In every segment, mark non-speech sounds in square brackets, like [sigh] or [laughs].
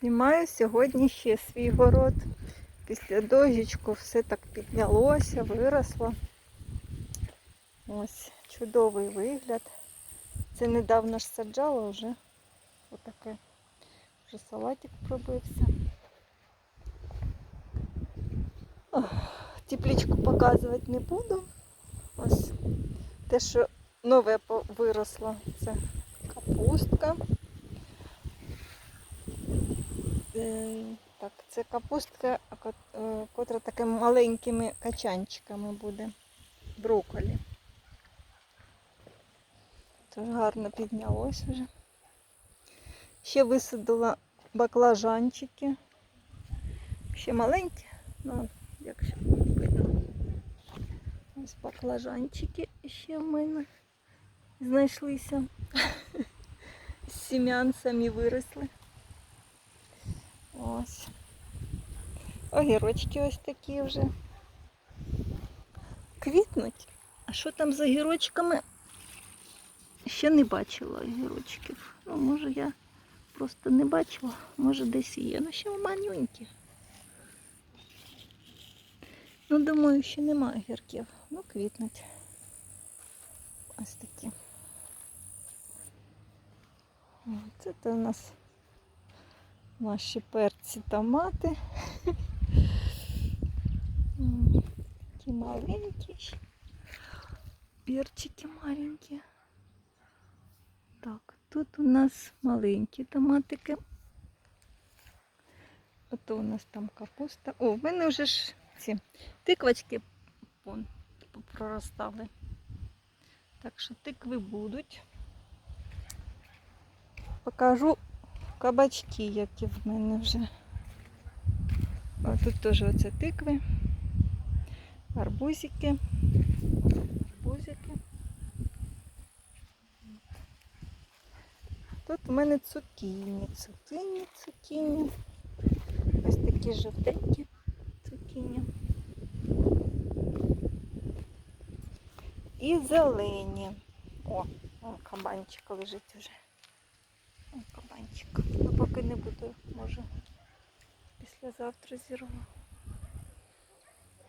Знімаю сьогодні ще свій город. Після дощечку все так піднялося, виросло. Ось чудовий вигляд. Це недавно ж саджала вже. Отаке. Вже салатик пробився. Тепличку показувати не буду. Ось те, що нове виросло, це капустка. Так, це капустка, е, котра такими маленькими качанчиками буде. Брокколі. Тож гарно піднялось вже. Ще висадила баклажанчики. Ще маленькі, ну, якщо видно. Ось баклажанчики ще в мене знайшлися. [laughs] З сім'ян самі виросли. Ось. Огірочки ось такі вже. Квітнуть. А що там за огірочками? Ще не бачила огірочків. Ну, може я просто не бачила, може десь є. Ну ще манюнькі. Ну, думаю, ще нема огірків. Ну, квітнуть. Ось такі. Це то у нас наші перці томати. Такі маленькі. Перчики маленькі. Так, тут у нас маленькі томатики. Ото у нас там капуста. О, в мене вже ж ці тиквочки вон, проростали. Так що тикви будуть. Покажу кабачки, які в мене вже. О, тут теж оце тикви, арбузики, арбузики. Тут в мене цукіні, цукіні, цукіні. Ось такі жовтенькі цукіні. І зелені. О, кабанчик лежить уже. Кабанчик. Ну поки не буду, може післязавтра зірву.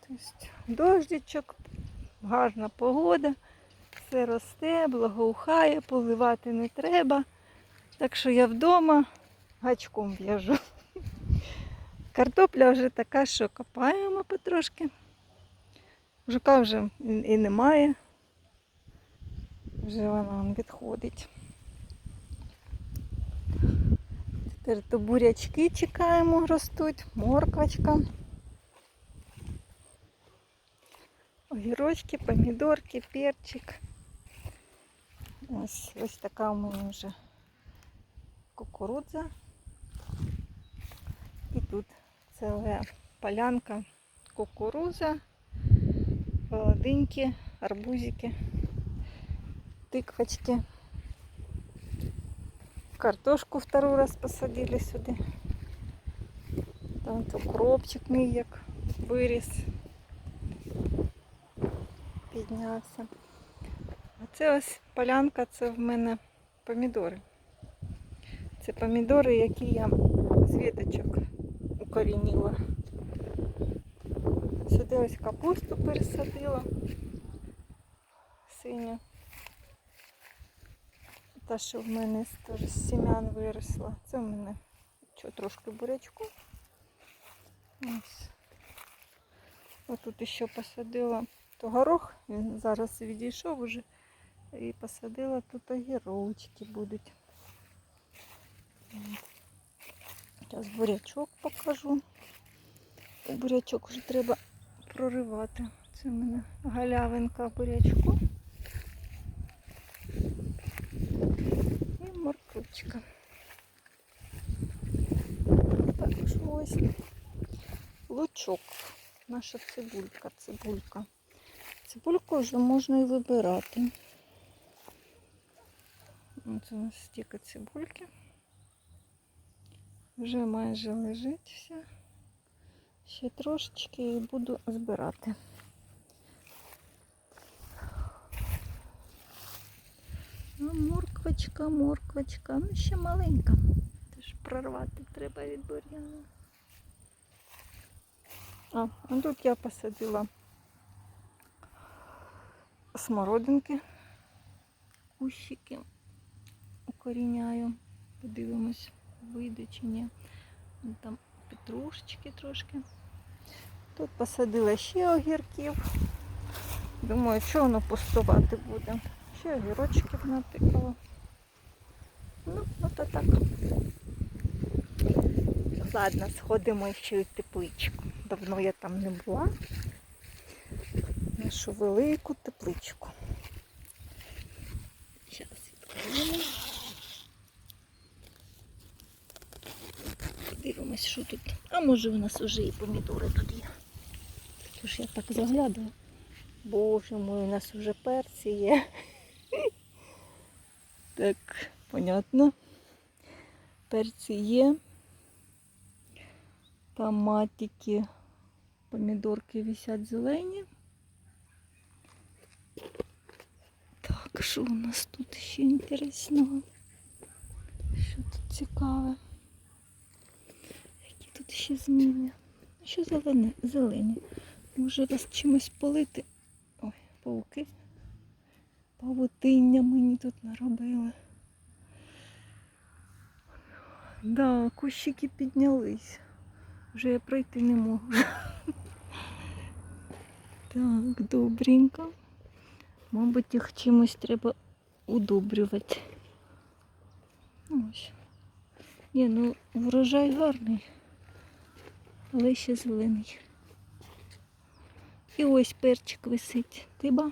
Тобто дождичок, гарна погода, все росте, благоухає, поливати не треба. Так що я вдома гачком в'яжу. Картопля вже така, що копаємо потрошки. Жука вже і немає. Вже вона відходить. Тепер то бурячки чекаємо, ростуть, морквочка. Огірочки, помідорки, перчик. Ось, ось така у мене вже кукурудза. І тут ціла полянка кукуруза, молоденькі, арбузики, тыквочки. Картошку второй раз посадили сюди. Там укропчик мій як виріс. Піднявся. А це ось полянка, це в мене помідори. Це помідори, які я з віточок укорінила. Сюди ось капусту пересадила. Синю. Та, що в мене з- сім'ян виросла. Це в мене що, трошки бурячку. Ось. Отут ще посадила то горох, він зараз відійшов уже. І посадила тут огірочки будуть. Зараз бурячок покажу. Бурячок вже треба проривати. Це в мене галявинка бурячку. І морквочка. Також ось лучок. Наша цибулька, цибулька. Цибульку вже можна і вибирати. Ось у нас стільки цибульки. Вже майже лежить все. Ще трошечки і буду збирати. А морквочка, морквочка, ну ще маленька. Теж прорвати треба від бур'яну. А, ну тут я посадила смородинки, кущики укоріняю. Подивимось, вийде чи ні. Там петрушечки трошки. Тут посадила ще огірків. Думаю, що воно пустувати буде. Ще огірочків натикала. Ну, от так. Ладно, сходимо ще в тепличку. Давно я там не була. Нашу велику тепличку. Зараз відкриємо. Подивимось, що тут. А може у нас вже і помідори тут є. Тож я так заглядаю. Боже мой, у нас вже перці є. Так, понятно. Перці є. Томатики, помідорки висять зелені. Так, що у нас тут ще інтересного? Що тут цікаве? Які тут ще зміни? Що зелене? Зелені. Може вас чимось полити? Ой, пауки. Павутиння мені тут наробили. Да, кущики піднялись. Вже я пройти не можу. Так, добренько. Мабуть, їх чимось треба удобрювати. Ось. Ні, ну врожай гарний, але ще зелений. І ось перчик висить. Тиба.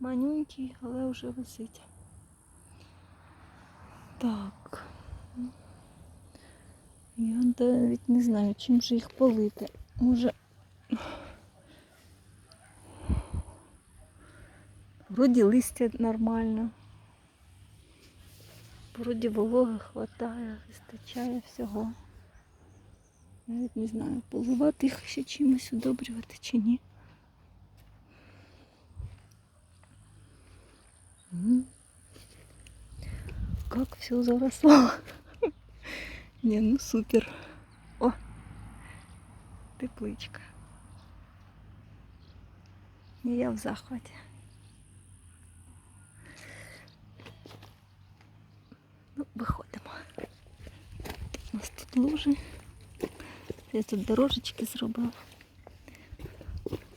Манюнький, але вже висить. Так. Я навіть не знаю, чим же їх полити. Може. Вроді листя нормально. Вроді вологи хватає, вистачає всього. Навіть не знаю, поливати їх ще чимось удобрювати чи ні. Как все заросло. Не, ну супер. О, тепличка. Я в захваті. Ну, виходимо. У нас тут лужи. Я тут дорожечки зробила.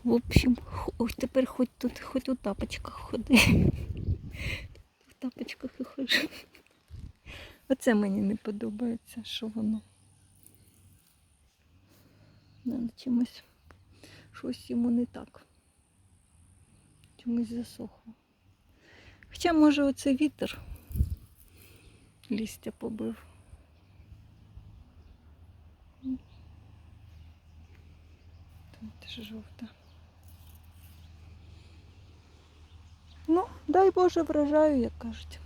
В общем, ой, тепер хоч тут, хоч у тапочках ходи. [laughs] В тапочках і ходжу. Оце мені не подобається, що воно. Надо чимось щось йому не так. Чомусь засохло. Хоча, може, оце вітер листя побив. Тут жовта. Ну, дай Боже врожаю, як кажуть.